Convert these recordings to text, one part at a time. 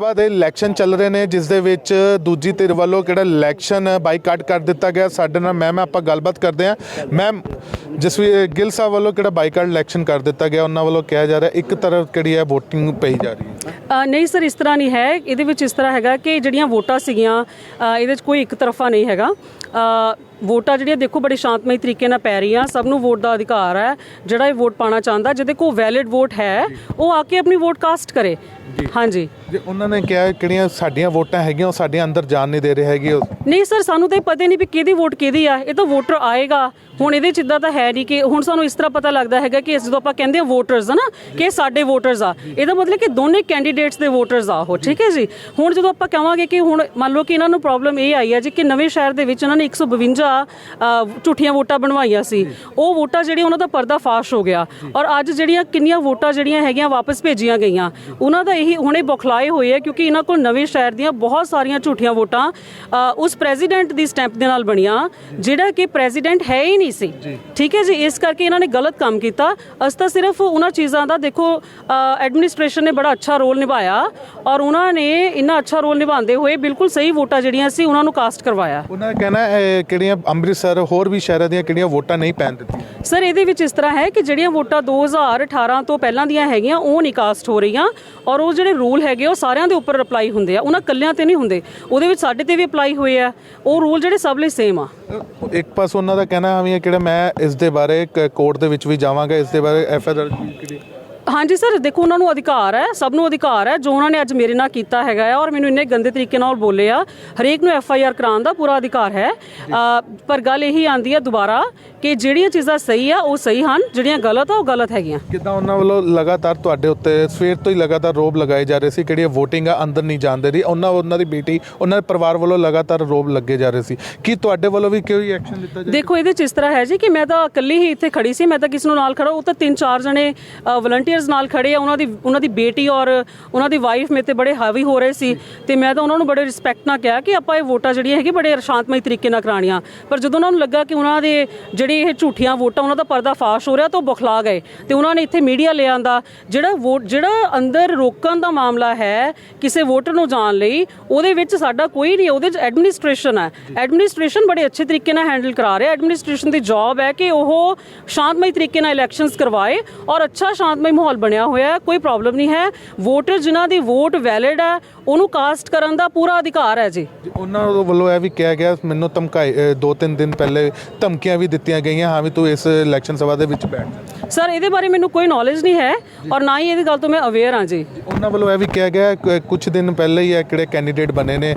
ਸਭਾ ਦੇ ਇਲੈਕਸ਼ਨ ਚੱਲ ਰਹੇ ਨੇ ਜਿਸ ਦੇ ਵਿੱਚ ਦੂਜੀ ਧਿਰ ਵੱਲੋਂ ਕਿਹੜਾ ਇਲੈਕਸ਼ਨ ਬਾਈਕਾਟ ਕਰ ਦਿੱਤਾ ਗਿਆ ਸਾਡੇ ਨਾਲ ਮੈਮ ਆਪਾਂ ਗੱਲਬਾਤ ਕਰਦੇ ਹਾਂ। ਮੈਮ ਜਸਵੀਰ ਗਿੱਲ ਸਾਹਿਬ ਵੱਲੋਂ ਕਿਹੜਾ ਬਾਈਕਾਟ ਇਲੈਕਸ਼ਨ ਕਰ ਦਿੱਤਾ ਗਿਆ? ਉਹਨਾਂ ਵੱਲੋਂ ਕਿਹਾ ਜਾ ਰਿਹਾ ਇੱਕ ਤਰਫ ਕਿਹੜੀ ਹੈ VOTING ਪਈ ਜਾ ਰਹੀ ਹੈ। ਨਹੀਂ ਸਰ ਇਸ ਤਰ੍ਹਾਂ ਨਹੀਂ ਹੈ। ਇਹਦੇ ਵਿੱਚ ਇਸ ਤਰ੍ਹਾਂ ਹੈਗਾ ਕਿ ਜਿਹੜੀਆਂ ਵੋਟਾਂ ਸੀਗੀਆਂ ਇਹਦੇ ਵਿੱਚ ਕੋਈ ਇੱਕ ਤਰਫਾ ਨਹੀਂ ਹੈਗਾ। ਵੋਟਾਂ ਜਿਹੜੀਆਂ ਦੇਖੋ ਬੜੇ ਸ਼ਾਂਤਮਈ ਤਰੀਕੇ ਨਾਲ ਪੈ ਰਹੀਆਂ ਸਭ ਨੂੰ ਵੋਟ ਦਾ ਅਧਿਕਾਰ ਹੈ। ਜਿਹੜਾ ਇਹ ਵੋਟ ਪਾਣਾ ਚਾਹੁੰਦਾ ਜਿਹਦੇ ਕੋਲ ਵੈਲਿਡ ਵੋਟ ਹੈ ਉਹ ਆ ਕੇ ਆਪਣੀ ਵੋਟ ਕਾਸਟ ਕਰੇ। ਹਾਂਜੀ। ਜੇ ਉਹਨਾਂ ਨੇ ਕਿਹਾ ਕਿਹੜੀਆਂ ਸਾਡੀਆਂ ਵੋਟਾਂ ਹੈਗੀਆਂ ਉਹ ਸਾਡੇ ਅੰਦਰ ਜਾਣ ਨਹੀਂ ਦੇ ਰਹੇ ਹੈਗੇ ਉਹ ਨਹੀਂ ਸਰ ਸਾਨੂੰ ਤਾਂ ਇਹ ਪਤਾ ਨਹੀਂ ਵੀ ਕਿਹਦੀ ਵੋਟ ਕਿਹਦੀ ਆ। ਇਹ ਤਾਂ ਵੋਟਰ ਆਏਗਾ। ਹੁਣ ਇਹਦੇ ਚ ਇਦਾਂ ਤਾਂ ਹੈ ਨਹੀਂ ਕਿ ਹੁਣ ਸਾਨੂੰ ਇਸ ਤਰ੍ਹਾਂ ਪਤਾ ਲੱਗਦਾ ਹੈਗਾ ਕਿ ਜਦੋਂ ਆਪਾਂ ਕਹਿੰਦੇ ਆ ਵੋਟਰਸ ਨਾ ਕਿ ਇਹ ਸਾਡੇ ਵੋਟਰਸ ਆ। ਇਹਦਾ ਮਤਲਬ ਕਿ ਦੋਨੇ ਕੈਂਡੀਡੇਟਸ ਦੇ ਵੋਟਰਸ ਆ ਉਹ ਠੀਕ ਹੈ ਜੀ? ਹੁਣ ਜਦੋਂ ਆਪਾਂ ਕਹਾਂਗੇ ਕਿ ਹੁਣ ਮੰਨ ਲਓ ਕਿ ਇਹਨਾਂ ਨੂੰ ਪ੍ਰੋਬਲਮ ਇਹ ਆਈ ਹੈ ਜੀ ਕਿ ਨਵੇਂ ਸ਼ਹਿਰ ਦੇ ਵਿੱਚ ਇਹਨਾਂ ਨੇ 152 ਅ, ਝੂਠੀਆਂ ਵੋਟਾਂ ਬਣਵਾਈਆਂ ਸੀ। ਉਹ ਵੋਟਾਂ ਜਿਹੜੀਆਂ ਉਹਨਾਂ ਦਾ ਪਰਦਾ ਫਾਸ਼ ਹੋ ਗਿਆ। ਔਰ ਅੱਜ ਜਿਹੜੀਆਂ ਕਿੰਨੀਆਂ ਵੋਟਾਂ ਜਿਹੜੀਆਂ ਹੈਗੀਆਂ ਵਾਪਸ ਭੇਜੀਆਂ ਗਈਆਂ। ਉਹਨਾਂ ਦਾ ਇਹੀ ਹੁਣੇ ਬੁਖਲਾਏ ਹੋਏ ਆ ਕਿਉਂਕਿ ਇਹਨਾਂ ਕੋਲ ਨਵੇਂ ਸ਼ਹਿਰ ਦੀਆਂ ਬਹੁਤ ਸਾਰੀਆਂ ਝੂਠੀਆਂ ਵੋਟਾਂ ਉਸ ਪ੍ਰੈਜ਼ੀਡੈਂਟ ਦੀ ਸਟੈਂਪ ਦੇ ਨਾਲ ਬਣੀਆਂ ਜਿਹੜਾ ਕਿ ਪ੍ਰੈਜ਼ੀਡੈਂਟ ਹੈ ਹੀ ਨਹੀਂ ਸੀ। ਠੀਕ ਹੈ ਜੀ ਇਸ ਕਰਕੇ ਇਹਨਾਂ ਨੇ ਗਲਤ ਕੰਮ ਕੀਤਾ। ਅਸੀਂ ਤਾਂ ਸਿਰਫ ਉਹਨਾਂ ਚੀਜ਼ਾਂ ਦਾ ਦੇਖੋ ਐਡਮਿਨਿਸਟ੍ਰੇਸ਼ਨ ਨੇ ਬੜਾ ਅੱਛਾ ਰੋਲ ਨਿਭਾਇਆ ਔਰ ਉਹਨਾਂ ਨੇ ਇੰਨਾ ਅੱਛਾ ਰੋਲ ਨਿਭਾਉਂਦੇ ਹੋਏ ਬਿਲਕੁਲ ਸਹੀ ਵੋਟਾਂ ਜਿਹੜੀਆਂ ਸੀ ਉਹਨਾਂ ਨੂੰ ਕਾਸਟ ਕਰਵਾਇਆ। ਉਹਨਾਂ ਕਹਿਣਾ ਕਿਹੜੀਆਂ ਅੰਮ੍ਰਿਤਸਰ ਹੋਰ ਵੀ ਸ਼ਹਿਰਾਂ ਦੀਆਂ ਕਿਹੜੀਆਂ ਵੋਟਾਂ ਨਹੀਂ ਪੈਣ ਦਿੱਤੀਆਂ। ਸਰ ਇਹਦੇ ਵਿੱਚ ਇਸ ਤਰ੍ਹਾਂ ਹੈ ਕਿ ਜਿਹੜੀਆਂ ਵੋਟਾਂ 2018 ਤੋਂ ਪਹਿਲਾਂ ਦੀਆਂ ਹੈਗੀਆਂ ਉਹ ਨਹੀਂ ਕਾਸਟ ਹੋ ਰਹੀਆਂ ਔਰ ਉਹ ਜਿਹੜੇ ਰੂਲ ਹੈਗੇ ਉਹ ਸਾਰਿਆਂ ਦੇ ਉੱਪਰ ਅਪਲਾਈ ਹੁੰਦੇ ਆ, ਉਹਨਾਂ ਕੱਲਿਆਂ ਤੇ ਨਹੀਂ ਹੁੰਦੇ। ਉਹਦੇ ਵਿੱਚ ਸਾਡੇ ਤੇ ਵੀ ਅਪਲਾਈ ਹੋਏ ਆ। ਉਹ ਰੂਲ ਜਿਹੜੇ ਸਭ ਲਈ ਸੇਮ ਆ। ਇੱਕ ਪਾਸ ਉਹਨਾਂ ਦਾ ਕਹਿਣਾ ਵੀ ਕਿਹੜਾ ਮੈਂ ਇਸ ਦੇ ਬਾਰੇ ਕੋਰਟ ਦੇ ਵਿੱਚ ਵੀ ਜਾਵਾਂਗਾ, ਇਸ ਦੇ ਬਾਰੇ ਐਫ ਆਰ ਹਾਂਜੀ ਸਰ ਦੇਖੋ ਉਹਨਾਂ ਨੂੰ ਅਧਿਕਾਰ ਹੈ ਸਭ ਨੂੰ ਅਧਿਕਾਰ ਹੈ ਜੋ ਉਹਨਾਂ ਨੇ ਅੱਜ ਮੇਰੇ ਨਾਲ ਕੀਤਾ ਹੈਗਾ ਹੈ ਔਰ ਮੈਨੂੰ ਇੰਨੇ ਗੰਦੇ ਤਰੀਕੇ ਨਾਲ ਬੋਲੇ ਆ। ਹਰੇਕ ਨੂੰ ਐਫ ਆਈ ਆਰ ਕਰਾਉਣ ਦਾ ਪੂਰਾ ਅਧਿਕਾਰ ਹੈ। ਪਰ ਗੱਲ ਇਹੀ ਆਂਦੀ ਹੈ ਦੁਬਾਰਾ ਕਿ ਜਿਹੜੀਆਂ ਚੀਜ਼ਾਂ ਸਹੀ ਆ ਉਹ ਸਹੀ ਹਨ ਜਿਹੜੀਆਂ ਗਲਤ ਆ ਉਹ ਗਲਤ ਹੈਗੀਆਂ। ਕਿਦਾਂ ਉਹਨਾਂ ਵੱਲੋਂ ਲਗਾਤਾਰ ਤੁਹਾਡੇ ਉੱਤੇ ਸਵੇਰ ਤੋਂ ਹੀ ਲਗਾਤਾਰ ਰੋਬ ਲਗਾਏ ਜਾ ਰਹੇ ਸੀ ਕਿਹੜੀ VOTING ਆ ਅੰਦਰ ਨਹੀਂ ਜਾਣ ਦੇ ਰਹੀ ਉਹਨਾਂ ਉਹਨਾਂ ਦੀ ਬੇਟੀ ਉਹਨਾਂ ਦੇ ਪਰਿਵਾਰ ਵੱਲੋਂ ਲਗਾਤਾਰ ਰੋਬ ਲੱਗੇ ਜਾ ਰਹੇ ਸੀ। ਕੀ ਤੁਹਾਡੇ ਵੱਲੋਂ ਵੀ ਕੋਈ ਐਕਸ਼ਨ ਲਿੱਤਾ ਜਾਏ? ਦੇਖੋ ਇਹਦੇ ਚ ਇਸ ਤਰ੍ਹਾਂ ਹੈ ਜੀ ਕਿ ਮੈਂ ਤਾਂ ਇਕੱਲੀ ਹੀ ਇੱਥੇ ਖੜੀ ਸੀ ਮੈਂ ਤਾਂ ਕਿਸ ਨੂੰ ਨਾਲ ਖੜਾ ਉਹ ਤਾਂ ਤਿੰਨ ਚਾਰ ਜਣੇ ਵਲੰਟੀਅਰਸ ਨਾਲ ਖੜੇ ਆ, ਉਹਨਾਂ ਦੀ ਉਹਨਾਂ ਦੀ ਬੇਟੀ ਔਰ ਉਹਨਾਂ ਦੀ ਵਾਈਫ ਮੇਰੇ ਤੇ ਬੜੇ ਹਾਵੀ ਹੋ ਰਹੇ ਸੀ ਤੇ ਮੈਂ ਤਾਂ ਉਹਨਾਂ ਨੂੰ ਬੜੇ ਰਿਸਪੈਕਟ ਨਾਲ ਕਿਹਾ ਕਿ ਆਪਾਂ ਇਹ ਵੋਟਾਂ ਜਿਹੜੀਆਂ ਹੈਗੀ ਬੜੇ ਸ਼ਾਂਤਮਈ ਤਰੀਕੇ ਨਾਲ ਕਰਾਣੀਆਂ ਪਰ ਜਦੋਂ ਉਹਨਾਂ ਨੂੰ ਲੱਗਾ ਕਿ ਉਹਨਾਂ ਦੇ ਜਿਹੜੀ ਇਹ ਝੂਠੀਆਂ ਵੋਟਾਂ, ਉਹਨਾਂ ਦਾ ਪਰਦਾ ਫਾਸ਼ ਹੋ ਰਿਹਾ ਤਾਂ ਉਹ ਬੁਖਲਾ ਗਏ ਤੇ ਉਹਨਾਂ ਨੇ ਇੱਥੇ ਮੀਡੀਆ ਲੈ ਜਿਹੜਾ ਵੋਟ, ਜਿਹੜਾ ਅੰਦਰ ਰੋਕਣ ਦਾ ਮਾਮਲਾ ਹੈ ਕਿਸੇ ਵੋਟਰ ਨੂੰ ਜਾਣ ਲਈ, ਉਹਦੇ ਵਿੱਚ ਸਾਡਾ ਕੋਈ ਨਹੀਂ, ਉਹਦੇ ਚ ਐਡਮਿਨਿਸਟ੍ਰੇਸ਼ਨ ਹੈ। ਐਡਮਿਨਿਸਟ੍ਰੇਸ਼ਨ ਬੜੇ ਅੱਛੇ ਤਰੀਕੇ ਨਾਲ ਹੈਂਡਲ ਕਰਾ ਰਿਹਾ। ਐਡਮਿਨਿਸਟ੍ਰੇਸ਼ਨ ਦੀ ਜੌਬ ਹੈ ਕਿ ਉਹ ਸ਼ਾਂਤਮਈ ਤਰੀਕੇ ਨਾਲ ਇਲੈਕਸ਼ਨਸ ਕਰਵਾਏ ਔਰ ਅੱਛਾ ਸ਼ਾਂਤਮਈ ਮਾਹੌਲ ਬਣਿਆ ਹੋਇਆ ਹੈ ਕੋਈ ਪ੍ਰੋਬਲਮ ਨਹੀਂ ਹੈ। ਵੋਟਰ ਜਿਨ੍ਹਾਂ ਦੀ ਵੋਟ ਵੈਲਿਡ ਹੈ ਉਹਨੂੰ ਕਾਸਟ ਕਰਨ ਦਾ ਪੂਰਾ ਅਧਿਕਾਰ ਹੈ ਜੀ। ਉਹਨਾਂ ਵੱਲੋਂ ਇਹ ਵੀ ਕਿਹਾ ਗਿਆ ਮੈਨੂੰ ਧਮਕਾਈ ਅ, ਦੋ ਤਿੰਨ ਦਿਨ ਪਹਿਲੇ ਧਮਕੀਆਂ ਵੀ ਦਿੱਤੀਆਂ ਗਈਆਂ ਹਾਂ ਵੀ ਤੂੰ ਇਸ ਇਲੈਕਸ਼ਨ ਸਭਾ ਦੇ ਵਿੱਚ ਬੈਠ ਸਰ ਇਹਦੇ ਬਾਰੇ ਮੈਨੂੰ ਕੋਈ ਨੌਲੇਜ ਨਹੀਂ ਹੈ ਔਰ ਨਾ ਹੀ ਇਹਦੀ ਗੱਲ ਤੋਂ ਮੈਂ ਅਵੇਅਰ ਹਾਂ ਜੀ ਉਹਨਾਂ ਵੱਲੋਂ ਇਹ ਵੀ ਕਿਹਾ ਗਿਆ ਕੁਝ ਦਿਨ ਪਹਿਲੇ ਹੀ ਇਹ ਕਿਹੜੇ ਕੈਂਡੀਡੇਟ ਬਣੇ ਨੇ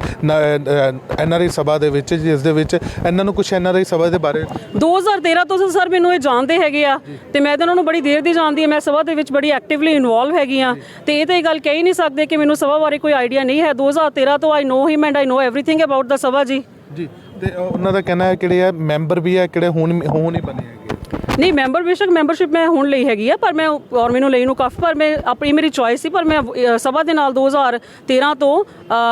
ਐਨਆਰਆਈ ਸਭਾ ਦੇ ਵਿੱਚ ਜਿਸ ਦੇ ਵਿੱਚ ਇਹਨਾਂ ਨੂੰ ਕੁਝ ਐਨਆਰਆਈ ਸਭਾ ਦੇ ਬਾਰੇ 2013 ਤੋਂ ਸਰ ਮੈਨੂੰ ਇਹ ਜਾਣਦੇ ਹੈਗੇ ਆ ਤੇ ਮੈਂ ਤਾਂ ਉਹਨਾਂ ਨੂੰ ਬੜੀ ਦੇਰ ਦੀ ਜਾਣਦੀ ਹਾਂ ਮੈਂ ਸਭਾ ਦੇ ਵਿੱਚ ਬੜੀ ਐਕਟਿਵਲੀ ਇਨਵੋਲਵ ਹੈਗੀ ਆ ਤੇ ਇਹ ਤਾਂ ਇਹ ਗੱਲ ਕਹਿ ਹੀ ਨਹੀਂ ਸਕਦੇ ਕਿ ਮੈਨੂੰ ਸਭਾ ਬਾਰੇ ਕੋਈ ਆਈਡੀਆ ਨਹੀਂ ਹੈ। 2013 ਤੋਂ I know him and I know everything about the ਸਭਾ ਜੀ। ਜੀ ਤੇ ਉਹਨਾਂ ਦਾ ਕਹਿਣਾ ਹੈ ਕਿਹੜੇ ਆ ਮੈਂਬਰ ਵੀ ਹੈ ਕਿਹੜੇ ਹੁਣ ਹੁਣ ਹੀ ਬਣੇ ਹੈਗੇ। ਨਹੀਂ ਮੈਂਬਰ ਬੇਸ਼ੱਕ ਮੈਂਬਰਸ਼ਿਪ ਮੈਂ ਹੁਣ ਲਈ ਹੈਗੀ ਆ ਪਰ ਮੈਂ ਔਰ ਮੈਨੂੰ ਲਈ ਨੂੰ ਕਾਫੀ ਪਰ ਮੈਂ ਆਪਣੀ ਮੇਰੀ ਚੋਇਸ ਸੀ ਪਰ ਮੈਂ ਅ, ਸਭਾ ਦੇ ਨਾਲ 2013 ਤੋਂ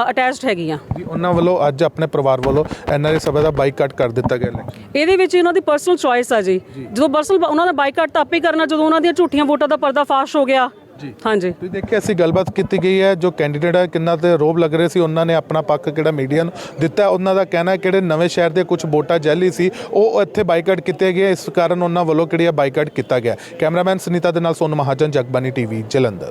ਅਟੈਚਡ ਹੈਗੀ ਆ। ਜੀ ਉਹਨਾਂ ਵੱਲੋਂ ਅੱਜ ਆਪਣੇ ਪਰਿਵਾਰ ਵੱਲੋਂ ਐਨਆਰਆਈ ਸਭਾ ਦਾ ਬਾਈਕਾਟ ਕਰ ਦਿੱਤਾ ਗਿਆ election। ਇਹਦੇ ਵਿੱਚ ਉਹਨਾਂ ਦੀ ਪਰਸਨਲ ਚੋਇਸ ਆ ਜੀ। ਜਦੋਂ ਪਰਸਨਲ ਉਹਨਾਂ ਦਾ ਬਾਈਕਾਟ ਤਾਂ ਆਪੇ ਕਰਨਾ ਜਦੋਂ ਉਹਨਾਂ ਦੀਆਂ ਝੂਠੀਆਂ ਵੋਟਾਂ ਦਾ ਪਰਦਾ ਫਾਸ਼ ਹੋ ਗਿਆ। ਜੀ। ਹਾਂਜੀ। ਤੁਸੀਂ ਦੇਖਿਆ ਅਸੀਂ ਗੱਲਬਾਤ ਕੀਤੀ ਗਈ ਹੈ ਜੋ ਕੈਂਡੀਡੇਟ ਹੈ ਕਿੰਨਾ ਤੇ ਰੋਬ ਲੱਗ ਰਹੇ ਸੀ ਉਹਨਾਂ ਨੇ ਆਪਣਾ ਪੱਖ ਕਿਹੜਾ ਮੀਡੀਆ ਨੂੰ ਦਿੱਤਾ ਉਹਨਾਂ ਦਾ ਕਹਿਣਾ ਹੈ ਕਿਹੜੇ ਨਵੇਂ ਸ਼ਹਿਰ ਦੇ ਕੁਝ ਵੋਟਾਂ ਜੈਲੀ ਸੀ ਉਹ ਇੱਥੇ ਬਾਈਕਾਟ ਕੀਤੇ ਗਏ ਇਸ ਕਾਰਨ ਉਹਨਾਂ ਵੱਲੋਂ ਕਿਹੜੀ ਬਾਈਕਾਟ ਕੀਤਾ ਗਿਆ। ਕੈਮਰਾਮੈਨ ਸੁਨੀਤਾ ਦੇ ਨਾਲ ਸੋਨ ਮਹਾਜਨ ਜਗਬਾਨੀ ਟੀਵੀ ਜਲੰਧਰ।